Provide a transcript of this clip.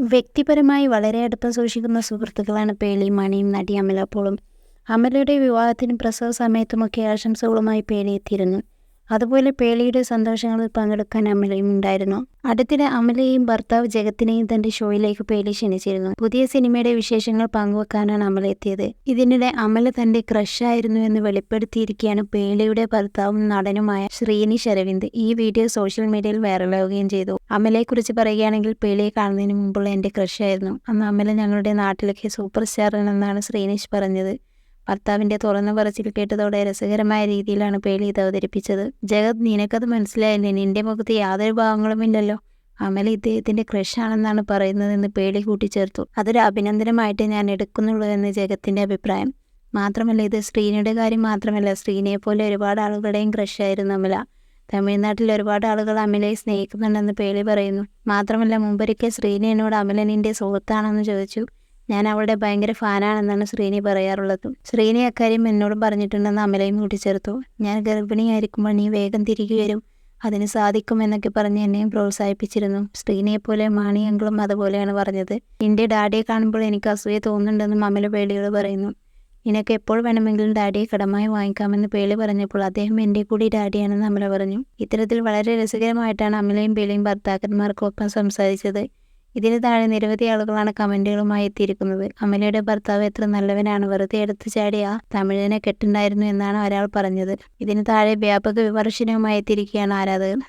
വ്യക്തിപരമായി വളരെ അടുപ്പം സൂക്ഷിക്കുന്ന സുഹൃത്തുക്കളാണ് പേളിയും മണിയും നടി അമല പോളും. അമലയുടെ വിവാഹത്തിനും പ്രസവ സമയത്തുമൊക്കെ ആശംസകളുമായി പേളി എത്തിയിരുന്നു. അതുപോലെ പേളിയുടെ സന്തോഷങ്ങളിൽ പങ്കെടുക്കാൻ അമലയും ഉണ്ടായിരുന്നു. അടുത്തിടെ അമലയും ഭർത്താവ് ജഗത്തിനെയും തന്റെ ഷോയിലേക്ക് പേളി ക്ഷണിച്ചിരുന്നു. പുതിയ സിനിമയുടെ വിശേഷങ്ങൾ പങ്കുവെക്കാനാണ് അമല എത്തിയത്. ഇതിനിടെ അമല തന്റെ ക്രഷായിരുന്നു എന്ന് വെളിപ്പെടുത്തിയിരിക്കുകയാണ് പേളിയുടെ ഭർത്താവും നടനുമായ ശ്രീനിഷ് അരവിന്ദ് ഈ വീഡിയോ സോഷ്യൽ മീഡിയയിൽ വൈറലാവുകയും ചെയ്തു. അമലയെക്കുറിച്ച് പറയുകയാണെങ്കിൽ പേളിയെ കാണുന്നതിന് മുമ്പുള്ള എന്റെ ക്രഷായിരുന്നു അന്ന് അമല ഞങ്ങളുടെ നാട്ടിലൊക്കെ സൂപ്പർ സ്റ്റാർ എന്നാണ് ശ്രീനിഷ് പറഞ്ഞത്. ഭർത്താവിന്റെ തുറന്ന പറച്ചിൽ കേട്ടതോടെ രസകരമായ രീതിയിലാണ് പേളി ഇത് അവതരിപ്പിച്ചത്. ജഗത് നിനക്കത് മനസ്സിലായില്ലേ? നിന്റെ മുഖത്ത് യാതൊരു ഭാവങ്ങളുമില്ലല്ലോ അമല ഇദ്ദേഹത്തിന്റെ ക്രഷാണെന്നാണ് പറയുന്നതെന്ന് പേളി കൂട്ടിച്ചേർത്തു. അതൊരു അഭിനന്ദനമായിട്ട് ഞാൻ എടുക്കുന്നുള്ളൂ എന്ന് ജഗത്തിന്റെ അഭിപ്രായം. മാത്രമല്ല ഇത് ശ്രീനിയുടെ കാര്യം മാത്രമല്ല. ശ്രീനയെ പോലെ ഒരുപാട് ആളുകളുടെയും ക്രഷായിരുന്നു അമല. തമിഴ്നാട്ടിൽ ഒരുപാട് ആളുകൾ അമലയെ സ്നേഹിക്കുന്നുണ്ടെന്ന് പേളി പറയുന്നു. മാത്രമല്ല മുമ്പൊരിക്കൽ ശ്രീനയനോട് എന്നോട് അമല നിന്റെ സുഹൃത്താണെന്ന് ചോദിച്ചു. ഞാൻ അവളുടെ ഭയങ്കര ഫാനാണെന്നാണ് ശ്രീനി പറയാറുള്ളത്. ശ്രീനി അക്കാര്യം എന്നോടും പറഞ്ഞിട്ടുണ്ടെന്ന് അമലയും കൂട്ടിച്ചേർത്തു. ഞാൻ ഗർഭിണിയായിരിക്കുമ്പോൾ നീ വേഗം തിരികെ വരും. അതിന് സാധിക്കുമെന്നൊക്കെ പറഞ്ഞ് എന്നെയും പ്രോത്സാഹിപ്പിച്ചിരുന്നു. ശ്രീനിയെ പോലെ മാണിയങ്കളും അതുപോലെയാണ് പറഞ്ഞത്. എന്റെ ഡാഡിയെ കാണുമ്പോൾ എനിക്ക് അസൂയ തോന്നുന്നുണ്ടെന്നും അമല പേളിയോട് പറയുന്നു. നിനക്ക് എപ്പോൾ വേണമെങ്കിലും ഡാഡിയെ കടമായി വാങ്ങിക്കാമെന്ന് പേളി പറഞ്ഞപ്പോൾ അദ്ദേഹം എന്റെ കൂടി ഡാഡിയാണെന്ന് അമല പറഞ്ഞു. ഇത്തരത്തിൽ വളരെ രസകരമായിട്ടാണ് അമലയും പേളിയും ഭർത്താക്കന്മാർക്കൊപ്പം സംസാരിച്ചത്. ഇതിന് താഴെ നിരവധി ആളുകളാണ് കമന്റുകളുമായി എത്തിയിരിക്കുന്നത്. അമലയുടെ ഭർത്താവ് എത്ര നല്ലവനാണ്? വെറുതെ എടുത്തു ചാടിയ തമിഴിനെ കെട്ടുണ്ടായിരുന്നു എന്നാണ് ഒരാൾ പറഞ്ഞത്. ഇതിന് താഴെ വ്യാപക വിമർശനവുമായി എത്തിയിരിക്കുകയാണ് ആരാധകർ.